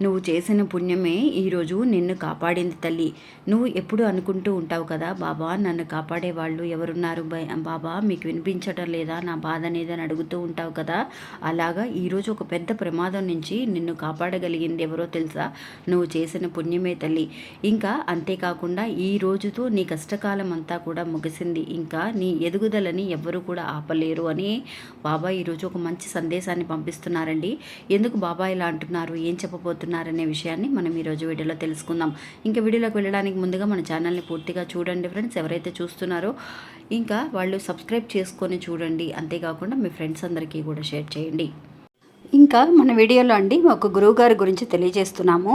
నువ్వు చేసిన పుణ్యమే ఈరోజు నిన్ను కాపాడింది తల్లి. నువ్వు ఎప్పుడు అనుకుంటూ ఉంటావు కదా బాబా నన్ను కాపాడే వాళ్ళు ఎవరున్నారు బాబా మీకు వినిపించడం లేదా? నా బాధ అనేది అని అడుగుతూ ఉంటావు కదా అలాగా ఈరోజు ఒక పెద్ద ప్రమాదం నుంచి నిన్ను కాపాడగలిగింది ఎవరో తెలుసా? నువ్వు చేసిన పుణ్యమే తల్లి. ఇంకా అంతేకాకుండా ఈ రోజుతో నీ కష్టకాలం అంతా కూడా ముగిసింది. ఇంకా నీ ఎదుగుదలని ఎవ్వరూ కూడా ఆపలేరు అని బాబా ఈరోజు ఒక మంచి సందేశాన్ని పంపిస్తున్నారండి. ఎందుకు బాబా ఇలా అంటున్నారు? ఏం చెప్పబోతున్నారనే విషయాన్ని మనం ఈరోజు వీడియోలో తెలుసుకుందాం. ఇంకా వీడియోలోకి వెళ్ళడానికి ముందుగా మన ఛానల్ని పూర్తిగా చూడండి ఫ్రెండ్స్. ఎవరైతే చూస్తున్నారో ఇంకా వాళ్ళు సబ్స్క్రైబ్ చేసుకొని చూడండి. అంతేకాకుండా మీ ఫ్రెండ్స్ అందరికీ కూడా షేర్ చేయండి. ఇంకా మన వీడియోలో అండి ఒక గురువు గారి గురించి తెలియజేస్తున్నాము.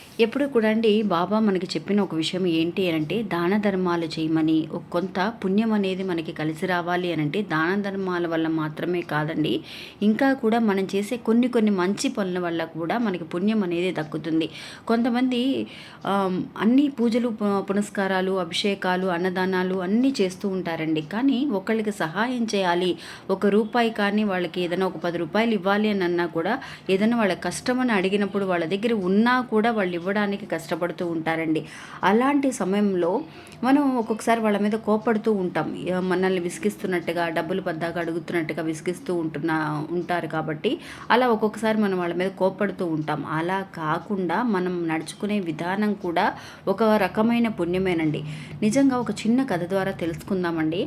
ఎప్పుడు కూడా అండి బాబా మనకి చెప్పిన ఒక విషయం ఏంటి అని అంటే దాన ధర్మాలు చేయమని కొంత పుణ్యం అనేది మనకి కలిసి రావాలి అని అంటే దాన ధర్మాల వల్ల మాత్రమే కాదండి. ఇంకా కూడా మనం చేసే కొన్ని కొన్ని మంచి పనుల వల్ల కూడా మనకి పుణ్యం అనేది దక్కుతుంది. కొంతమంది అన్ని పూజలు పు- పునస్కారాలు అభిషేకాలు అన్నదానాలు అన్నీ చేస్తూ ఉంటారండి. కానీ ఒకళ్ళకి సహాయం చేయాలి. ఒక రూపాయి కానీ వాళ్ళకి ఏదైనా ఒక పది రూపాయలు ఇవ్వాలి అని అన్నా కూడా ఏదైనా వాళ్ళ కష్టం అని అడిగినప్పుడు వాళ్ళ దగ్గర ఉన్నా కూడా వాళ్ళు ఇవ్వడానికి కష్టపడుతూ ఉంటారండి. అలాంటి సమయంలో మనం ఒక్కొక్కసారి వాళ్ళ మీద కోపడుతూ ఉంటాం. మనల్ని విసిగిస్తున్నట్టుగా డబ్బులు పద్దాక అడుగుతున్నట్టుగా విసిగిస్తూ ఉంటున్నా ఉంటారు కాబట్టి అలా ఒక్కొక్కసారి మనం వాళ్ళ మీద కోపడుతూ ఉంటాం. అలా కాకుండా మనం నడుచుకునే విధానం కూడా ఒక రకమైన పుణ్యమేనండి. నిజంగా ఒక చిన్న కథ ద్వారా తెలుసుకుందామండి.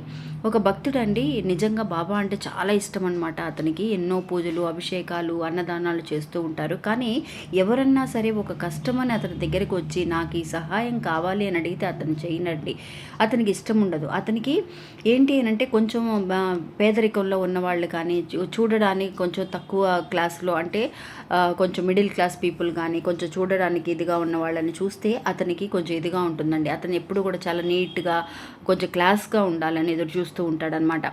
ఒక భక్తుడండి నిజంగా బాబా అంటే చాలా ఇష్టం అనమాట అతనికి ఎన్నో పూజలు అభిషేకాలు అన్నదానాలు చేస్తూ ఉంటారు. కానీ ఎవరన్నా సరే ఒక అని అతని దగ్గరికి వచ్చి నాకు ఈ సహాయం కావాలి అని అడిగితే అతను చేయనండి. అతనికి ఇష్టం ఉండదు. అతనికి ఏంటి అని అంటే కొంచెం పేదరికంలో ఉన్న వాళ్ళు కానీ చూడడానికి కొంచెం తక్కువ క్లాస్లో అంటే కొంచెం మిడిల్ క్లాస్ పీపుల్ కానీ కొంచెం చూడడానికి ఇదిగా ఉన్న వాళ్ళని చూస్తే అతనికి కొంచెం ఇదిగా ఉంటుందండి. అతను ఎప్పుడు కూడా చాలా నీట్గా కొంచెం క్లాస్గా ఉండాలని ఎదురు చూస్తూ ఉంటాడనమాట.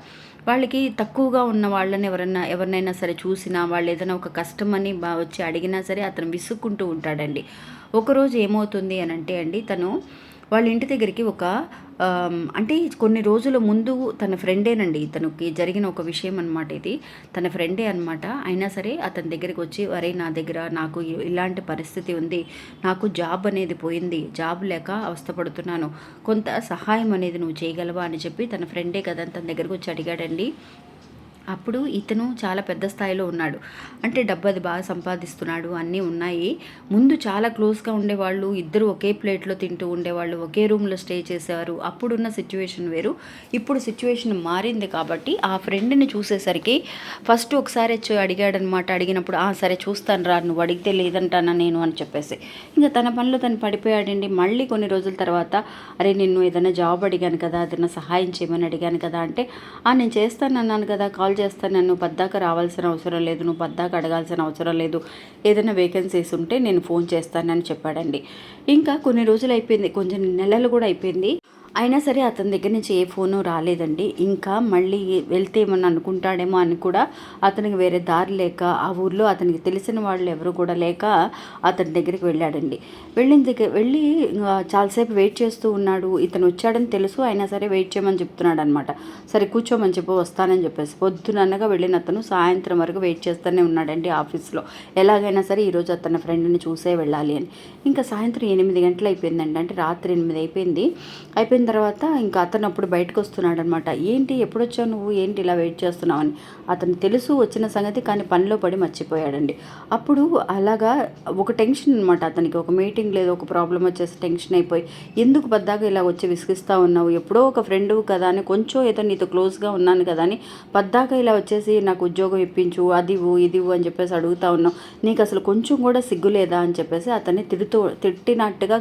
వాళ్ళకి తక్కువగా ఉన్న వాళ్ళని ఎవరన్నా ఎవరినైనా సరే చూసినా వాళ్ళు ఏదైనా ఒక కష్టమని బా వచ్చి అడిగినా సరే అతను విసుక్కుంటూ ఉంటాడండి. ఒకరోజు ఏమవుతుంది అని అంటే అండి తను వాళ్ళ ఇంటి దగ్గరికి ఒక అంటే కొన్ని రోజుల ముందు తన ఫ్రెండేనండి తనకి జరిగిన ఒక విషయం అనమాట ఇది. తన ఫ్రెండే అనమాట అయినా సరే అతని దగ్గరికి వచ్చి అరే నా దగ్గర నాకు ఇలాంటి పరిస్థితి ఉంది. నాకు జాబ్ అనేది పోయింది. జాబ్ లేక అవస్థపడుతున్నాను. కొంత సహాయం అనేది నువ్వు చేయగలవా? అని చెప్పి తన ఫ్రెండే కదా తన దగ్గరకు వచ్చి అడిగాడండి. అప్పుడు ఇతను చాలా పెద్ద స్థాయిలో ఉన్నాడు. అంటే డబ్బు అది బాగా సంపాదిస్తున్నాడు అన్నీ ఉన్నాయి. ముందు చాలా క్లోజ్గా ఉండేవాళ్ళు ఇద్దరు ఒకే ప్లేట్లో తింటూ ఉండేవాళ్ళు ఒకే రూమ్లో స్టే చేసేవారు. అప్పుడున్న సిచ్యువేషన్ వేరు. ఇప్పుడు సిచ్యువేషన్ మారింది కాబట్టి ఆ ఫ్రెండ్ని చూసేసరికి ఫస్ట్ ఒకసారి వచ్చి అడిగాడనమాట. అడిగినప్పుడు "ఆ, సరే చూస్తాను రా నువ్వు అడిగితే లేదంటానా నేను? అని చెప్పేసి. ఇంకా తన పనిలో తను పడిపోయాడండి. మళ్ళీ కొన్ని రోజుల తర్వాత అరే నిన్ను ఏదైనా జాబ్ అడిగాను కదా ఏదైనా సహాయం చేయమని అడిగాను కదా అంటే "ఆ, నేను చేస్తాను అన్నాను కదా కాల్ చేస్తాను నన్ను పద్దాక రావాల్సిన అవసరం లేదు. నువ్వు పద్దాక అడగాల్సిన అవసరం లేదు. ఏదైనా వేకెన్సీస్ ఉంటే నేను ఫోన్ చేస్తానని చెప్పాడండి. ఇంకా కొన్ని రోజులు అయిపోయింది. కొంచెం నెలలు కూడా అయిపోయింది. అయినా సరే అతని దగ్గర నుంచి ఏ ఫోను రాలేదండి. ఇంకా మళ్ళీ వెళ్తే ఏమన్నా అనుకుంటాడేమో అని కూడా అతనికి వేరే దారి లేక ఆ ఊర్లో అతనికి తెలిసిన వాళ్ళు ఎవరు కూడా లేక అతని దగ్గరికి వెళ్ళాడండి. వెళ్ళిన దగ్గర వెళ్ళి చాలాసేపు వెయిట్ చేస్తూ ఉన్నాడు. ఇతను వచ్చాడని తెలుసు అయినా సరే వెయిట్ చేయమని చెప్తున్నాడు అనమాట సరే కూర్చోమని చెప్పి వస్తానని చెప్పేసి. పొద్దుననగా వెళ్ళిన అతను సాయంత్రం వరకు వెయిట్ చేస్తూనే ఉన్నాడండి ఆఫీస్లో. ఎలాగైనా సరే ఈరోజు అతని ఫ్రెండ్ని చూసే వెళ్ళాలి అని. ఇంకా సాయంత్రం ఎనిమిది గంటలు అయిపోయిందండి. అంటే రాత్రి ఎనిమిది అయిపోయింది. అయిపోయింది అయిపోయిన తర్వాత ఇంకా అతను అప్పుడు బయటకు వస్తున్నాడు అనమాట ఏంటి? ఎప్పుడు వచ్చావు నువ్వు? ఏంటి ఇలా వెయిట్ చేస్తున్నావు అని అతను తెలుసు వచ్చిన సంగతి కానీ పనిలో పడి మర్చిపోయాడండి. అప్పుడు అలాగా ఒక టెన్షన్ అనమాట అతనికి. ఒక మీటింగ్ లేదు ఒక ప్రాబ్లం వచ్చేసి టెన్షన్ అయిపోయి ఎందుకు పద్దాగా ఇలా వచ్చి విసిగిస్తూ ఉన్నావు? ఎప్పుడో ఒక ఫ్రెండ్ కదా అని కొంచెం ఏదో నీతో క్లోజ్గా ఉన్నాను కదా అని పద్దాకా ఇలా వచ్చేసి నాకు ఉద్యోగం ఇప్పించు అది ఇవ్వు ఇది అని చెప్పేసి అడుగుతా ఉన్నావు. నీకు అసలు కొంచెం కూడా సిగ్గు లేదా? అని చెప్పేసి అతన్ని తిడుతూ తిట్టినట్టుగా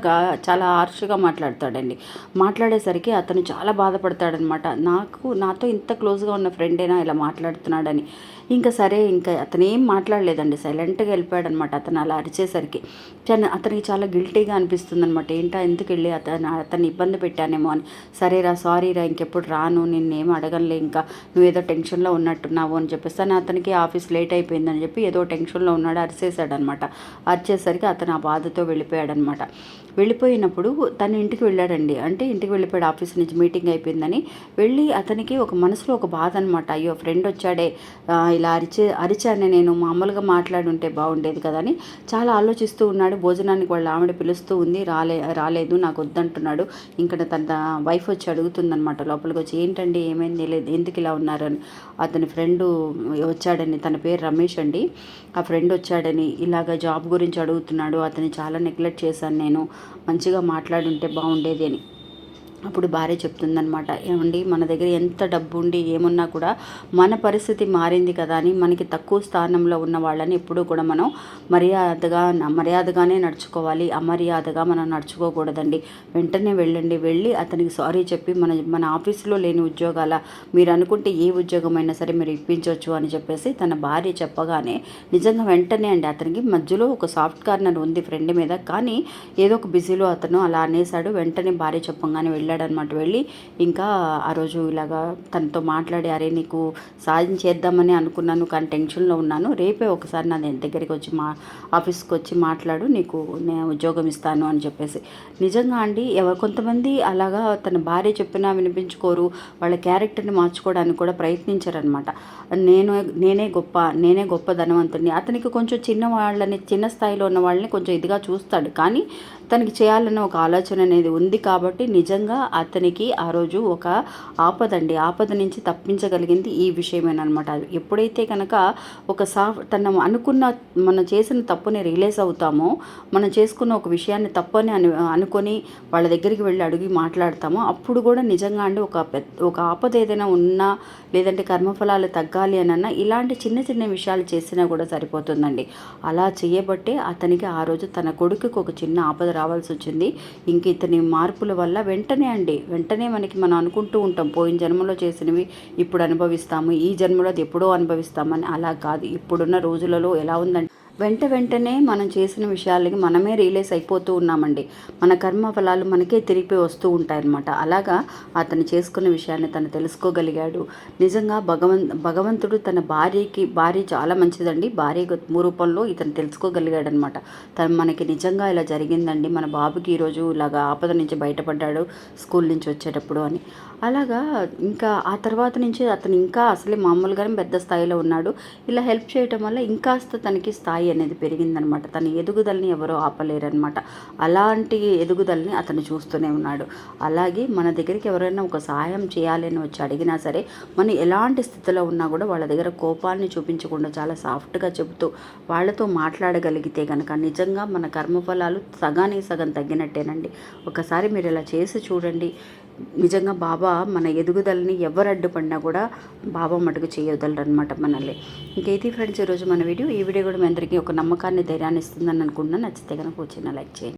చాలా హార్ష్గా మాట్లాడతాడండి. మాట్లాడేసరికి అతను చాలా బాధపడతాడనమాట. నాకు నాతో ఇంత క్లోజ్గా ఉన్న ఫ్రెండేనా? ఇలా మాట్లాడుతున్నాడని. ఇంకా సరే ఇంకా అతను ఏం మాట్లాడలేదండి. సైలెంట్గా వెళ్ళిపోయాడనమాట అతను అలా అరిచేసరికి. అతనికి చాలా గిల్టీగా అనిపిస్తుంది అనమాట ఏంటా ఎందుకు వెళ్ళి అతను అతన్ని ఇబ్బంది పెట్టానేమో అని. సరేరా సారీరా ఇంకెప్పుడు రాను నిన్నేం అడగలే ఇంకా. నువ్వు ఏదో టెన్షన్లో ఉన్నట్టున్నావు అని చెప్పేస్తాను అతనికి ఆఫీస్ లేట్ అయిపోయిందని చెప్పి ఏదో టెన్షన్లో ఉన్నాడు అరిసేసాడనమాట అరిచేసరికి అతను ఆ బాధతో వెళ్ళిపోయాడనమాట. వెళ్ళిపోయినప్పుడు తను ఇంటికి వెళ్ళాడండి. అంటే ఇంటికి వెళ్ళిపోయాడు ఆఫీస్ నుంచి మీటింగ్ అయిపోయిందని. వెళ్ళి అతనికి ఒక మనసులో ఒక బాధ అనమాట అయ్యో ఫ్రెండ్ వచ్చాడే ఇలా అరిచే అరిచానే నేను మామూలుగా మాట్లాడుంటే బాగుండేది కదా అని చాలా ఆలోచిస్తూ ఉన్నాడు. భోజనానికి వాళ్ళ ఆవిడ పిలుస్తూ ఉంది రాలే రాలేదు నాకు వద్దంటున్నాడు. ఇంకా తన వైఫ్ వచ్చి అడుగుతుందనమాట లోపలికి వచ్చి ఏంటండి ఏమైంది? లేదు ఎందుకు ఇలా ఉన్నారని అతని ఫ్రెండ్ వచ్చాడని తన పేరు రమేష్ అండి. ఆ ఫ్రెండ్ వచ్చాడని ఇలాగ జాబ్ గురించి అడుగుతున్నాడు. అతని చాలా నెగ్లెక్ట్ చేశాను నేను. మంచిగా మాట్లాడుంటే బాగుండేది అని. అప్పుడు భార్య చెప్తుందనమాట ఏమండి మన దగ్గర ఎంత డబ్బు ఉండి ఏమున్నా కూడా మన పరిస్థితి మారింది కదా అని మనకి తక్కువ స్థానంలో ఉన్న వాళ్ళని ఎప్పుడూ కూడా మనం మర్యాదగా మర్యాదగానే నడుచుకోవాలి అమర్యాదగా మనం నడుచుకోకూడదండి. వెంటనే వెళ్ళండి వెళ్ళి అతనికి సారీ చెప్పి మన మన ఆఫీసులో లేని ఉద్యోగాల మీరు అనుకుంటే ఏ ఉద్యోగమైనా సరే మీరు ఇప్పించవచ్చు అని చెప్పేసి తన భార్య చెప్పగానే నిజంగా వెంటనే అండి అతనికి మధ్యలో ఒక సాఫ్ట్ కార్నర్ ఉంది ఫ్రెండ్ మీద కానీ ఏదో ఒక బిజీలో అతను అలా అనేసాడు వెంటనే భార్య చెప్పగానే వెళ్ళి వెళ్ళాడనమాట వెళ్ళి ఇంకా ఆ రోజు ఇలాగా తనతో మాట్లాడి అరే నీకు సాయం చేద్దామని అనుకున్నాను కానీ టెన్షన్లో ఉన్నాను. రేపే ఒకసారి నా దగ్గరికి వచ్చి మా ఆఫీస్కి వచ్చి మాట్లాడు నీకు నేను ఉద్యోగం ఇస్తాను అని చెప్పేసి. నిజంగా అండి ఎవరు కొంతమంది అలాగా తన భార్య చెప్పినా వినిపించుకోరు వాళ్ళ క్యారెక్టర్ని మార్చుకోవడానికి కూడా ప్రయత్నించారనమాట. నేను నేనే గొప్ప నేనే గొప్ప ధనవంతుని అతనికి కొంచెం చిన్న వాళ్ళని చిన్న స్థాయిలో ఉన్న వాళ్ళని కొంచెం ఇదిగా చూస్తాడు. కానీ తనకి చేయాలన్న ఒక ఆలోచన అనేది ఉంది కాబట్టి నిజంగా అతనికి ఆ రోజు ఒక ఆపదండి ఆపద నుంచి తప్పించగలిగింది ఈ విషయమేనమాట ఎప్పుడైతే కనుక ఒక సా తన అనుకున్న మనం చేసిన తప్పుని రియలైజ్ అవుతామో మనం చేసుకున్న ఒక విషయాన్ని తప్పని అను అనుకొని వాళ్ళ దగ్గరికి వెళ్ళి అడిగి మాట్లాడతామో అప్పుడు కూడా నిజంగా అండి ఒక ఒక ఆపద ఏదైనా ఉన్నా లేదంటే కర్మఫలాలు తగ్గాలి అని ఇలాంటి చిన్న చిన్న విషయాలు చేసినా కూడా సరిపోతుందండి. అలా చేయబట్టే అతనికి ఆ రోజు తన కొడుకుకి ఒక చిన్న ఆపద రావాల్సి వచ్చింది. ఇంక ఇతని మార్పుల వల్ల వెంటనే అండి. వెంటనే మనకి మనం అనుకుంటూ ఉంటాం పోయిన జన్మలో చేసినవి ఇప్పుడు అనుభవిస్తాము ఈ జన్మలో అది ఎప్పుడో అనుభవిస్తామని. అలా కాదు. ఇప్పుడున్న రోజులలో ఎలా ఉందంటే వెంట వెంటనే మనం చేసిన విషయాలకి మనమే రియలైజ్ అయిపోతూ ఉన్నామండి. మన కర్మ ఫలాలు మనకే తిరిగి వస్తూ ఉంటాయన్నమాట. అలాగా అతను చేసుకున్న విషయాన్ని తను తెలుసుకోగలిగాడు. నిజంగా భగవన్ భగవంతుడు తన భార్యకి భార్య చాలా మంచిదండి. భార్య రూపంలో ఇతను తెలుసుకోగలిగాడనమాట తను మనకి నిజంగా ఇలా జరిగిందండి. మన బాబుకి ఈరోజు ఇలాగా ఆపద నుంచి బయటపడ్డాడు స్కూల్ నుంచి వచ్చేటప్పుడు అని. అలాగా ఇంకా ఆ తర్వాత నుంచి అతను ఇంకా అసలే మామూలుగానే పెద్ద స్థాయిలో ఉన్నాడు. ఇలా హెల్ప్ చేయటం వల్ల ఇంకాస్త తనకి స్థాయి అనేది పెరిగిందనమాట. తన ఎదుగుదలని ఎవరో ఆపలేరనమాట. అలాంటి ఎదుగుదలని అతను చూస్తూనే ఉన్నాడు. అలాగే మన దగ్గరికి ఎవరైనా ఒక సహాయం చేయాలి అని వచ్చి అడిగినా సరే మనం ఎలాంటి స్థితిలో ఉన్నా కూడా వాళ్ళ దగ్గర కోపాన్ని చూపించకుండా చాలా సాఫ్ట్గా చెబుతూ వాళ్ళతో మాట్లాడగలిగితే కనుక నిజంగా మన కర్మఫలాలు సగానికి సగం తగ్గినట్టేనండి. ఒకసారి మీరు ఇలా చేసి చూడండి. నిజంగా బాబా మన ఎదుగుదలని ఎవరు అడ్డుపడినా కూడా బాబా మటుకు చేయగలరు అనమాట మనల్ని. ఇంకైతే ఫ్రెండ్స్ ఈరోజు మన వీడియో ఈ వీడియో కూడా మీ అందరికీ ఒక నమ్మకాన్ని ధైర్యాన్ని ఇస్తుందని అనుకుంటున్నాను. నచ్చితే కనుక వచ్చిన లైక్ చేయండి.